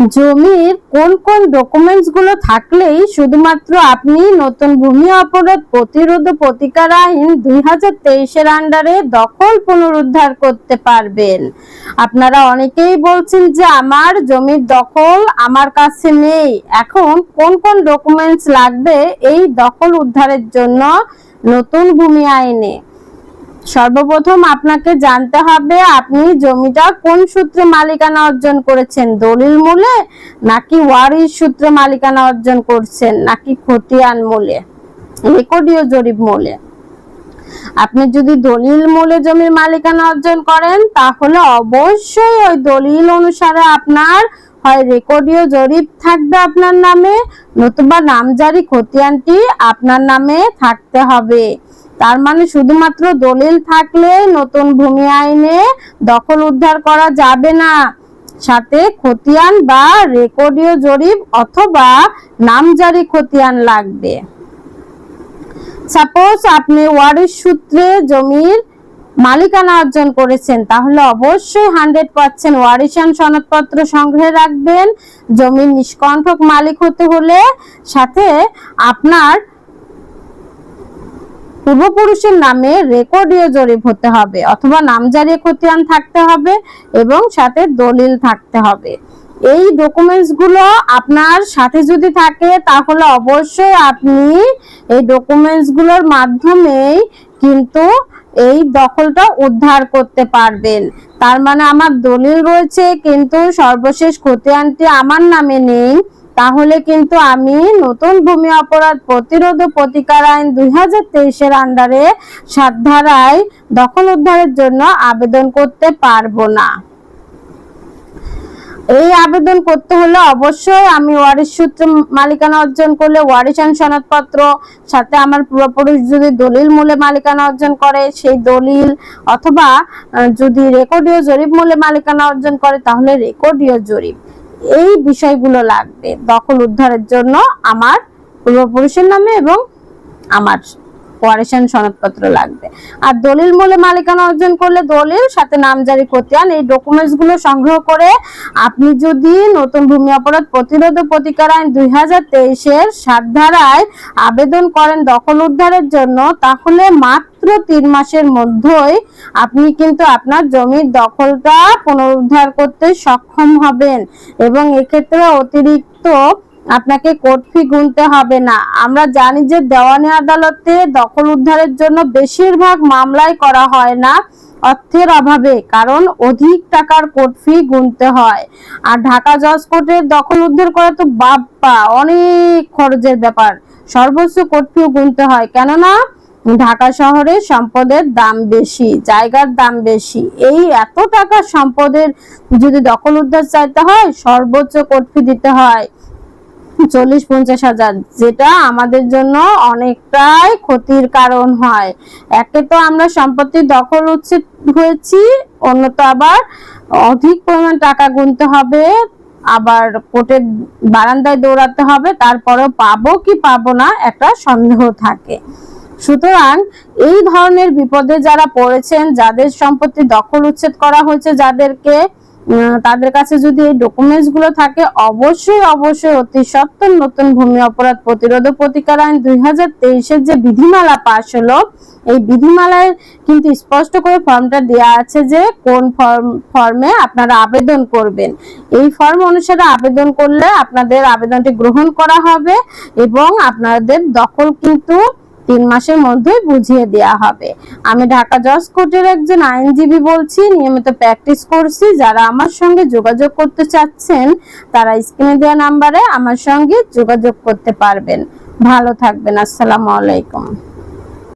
জমির কোন কোন ডকুমেন্টসগুলো থাকলেই শুধুমাত্র আপনি নতুন ভূমি অপরাধ প্রতিরোধ প্রতিকার আইন দুই হাজার তেইশের আন্ডারে দখল পুনরুদ্ধার করতে পারবেন। আপনারা অনেকেই বলছেন যে আমার জমির দখল আমার কাছে নেই। এখন কোন কোন ডকুমেন্টস লাগবে এই দখল উদ্ধারের জন্য নতুন ভূমি আইনে? সর্বপ্রথম আপনাকে জানতে হবে, আপনি জমিটা কোন সূত্রে মালিকানা অর্জন করেছেন? দলিল মূলে নাকি ওয়ারিশ সূত্রে মালিকানা অর্জন করছেন? নাকি খতিয়ান মূলে? রেকর্ডীয় জরিপ মূলে। আপনি যদি দলিল মূলে জমির মালিকানা অর্জন করেন, তাহলে অবশ্যই ওই দলিল অনুসারে আপনার হয় রেকর্ডীয় জরিপ থাকবে আপনার নামে, নতুবা নামজারি খতিয়ানটি আপনার নামে থাকতে হবে। তার মানে শুধুমাত্র দলিল থাকলে নতুন ভূমি আইনে দখল উদ্ধার করা যাবে না। সাথে খতিয়ান বা রেকর্ডীয় জরিপ অথবা নামজারি খতিয়ান লাগবে। সাপোজ আপনি ওয়ারিশ সূত্রে জমির মালিকানা অর্জন করেছেন, তাহলে অবশ্যই হান্ড্রেড পার্সেন্ট ওয়ারিশান সনদপত্র সংগ্রহে রাখবেন। জমির নিষ্কণ্ঠক মালিক হতে হলে, সাথে আপনার পূর্বপুরুষের নামে রেকর্ডীয় জরিপ হতে হবে, অথবা নামজারি খতিয়ান থাকতে হবে এবং সাথে দলিল থাকতে হবে। এই ডকুমেন্টসগুলো আপনার সাথে যদি থাকে, তাহলে অবশ্যই আপনি এই ডকুমেন্টসগুলোর মাধ্যমেই কিন্তু এই দখলটা উদ্ধার করতে পারবেন। তার মানে আমার দলিল রয়েছে, কিন্তু সর্বশেষ খতিয়ানটি আমার নামে নেই। তাহলে কিন্তু আমি নতুন ভূমি অপরাধ প্রতিরোধ ও প্রতিকার আইন দুই হাজার তেইশের আন্ডারে সাত ধারায় দখল উদ্ধারের জন্য আবেদন করতে পারব না। এই আবেদন করতে হলে অবশ্যই আমি ওয়ারিশ সূত্রে মালিকানা অর্জন করলে ওয়ারিশান সনদপত্র, সাথে আমার পূর্বপুরুষ যদি দলিল মূলে মালিকানা অর্জন করে, সেই দলিল অথবা যদি রেকর্ডীয় জরিপ মূলে মালিকানা অর্জন করে, তাহলে রেকর্ডীয় জরিপ। এই বিষয়গুলো লাগবে। দখল উদ্ধারের জন্য আমার পূর্বপুরুষের নামে এবং আমার ওয়ারিশান সনদপত্র লাগবে। আর দলিল মূলে মালিকানা অর্জন করলে দলিল, সাথে নামজারি খতিয়ান এই ডকুমেন্টসগুলো সংগ্রহ করে আপনি যদি নতুন ভূমি অপরাধ প্রতিরোধ ও প্রতিকার আইন দুই হাজার তেইশের সাত ধারায় আবেদন করেন দখল উদ্ধারের জন্য, তাহলে মাত্র তিন মাসের মধ্যেই আপনি কিন্তু আপনার জমির দখলটা পুনরুদ্ধার করতে সক্ষম হবেন। এবং এক্ষেত্রে অতিরিক্ত আপনাকে কোর্ট ফি গুনতে হবে না। আমরা জানি যে দেওয়ানি আদালতে দখল উদ্ধারের জন্য বেশিরভাগ মামলাই করা হয় না অর্থের অভাবে, কারণ অধিক টাকার কোর্ট ফি গুনতে হয়। আর ঢাকা জজ কোর্টের দখল উদ্ধার করা তো বাপ্পা অনেক খরচের ব্যাপার। সর্বোচ্চ কোর্ট ফিও গুনতে হয়, কেননা ঢাকা শহরে সম্পদের দাম বেশি, জায়গার দাম বেশি। এই এত টাকা সম্পদের যদি দখল উদ্ধার চাইতে হয়, সর্বোচ্চ কোর্ট ফি দিতে হয়। চল্লিশ পঞ্চাশ হাজার, যেটা আমাদের জন্য অনেকটাই ক্ষতির কারণ হয়। একে তো আমরা সম্পত্তি দখল উচ্ছেদ হয়েছি অন্যত আবার অধিক পরিমাণ টাকা গুনতে হবে, আবার কোর্টের বারান্দায় দৌড়াতে হবে, তারপরেও পাবো কি পাবো না একটা সন্দেহ থাকে। সুতরাং এই ধরনের বিপদে যারা পড়েছেন, যাদের সম্পত্তি দখল উচ্ছেদ করা হয়েছে, যাদেরকে তাদের কাছে যদি এই ডকুমেন্টসগুলো থাকে, অবশ্যই অবশ্যই অতি সত্বর নতুন ভূমি অপরাধ প্রতিরোধ ও প্রতিকার আইন দুই হাজার যে বিধিমালা পাশ হলো, এই বিধিমালায় কিন্তু স্পষ্ট করে ফর্মটা দেওয়া আছে যে কোন ফর্ম, ফর্মে আপনারা আবেদন করবেন। এই ফর্ম অনুসারে আবেদন করলে আপনাদের আবেদনটি গ্রহণ করা হবে এবং আপনাদের দখল কিন্তু তিন মাসের মধ্যে বুঝিয়ে দেওয়া হবে। আমি ঢাকা জজ কোর্টের একজন আইনজীবী বলছি, নিয়মিত প্র্যাকটিস করছি। যারা আমার সঙ্গে যোগাযোগ করতে চাচ্ছেন, তারা স্ক্রিনে দেওয়া নাম্বারে আমার সঙ্গে যোগাযোগ করতে পারবেন। ভালো থাকবেন, আসসালামু আলাইকুম।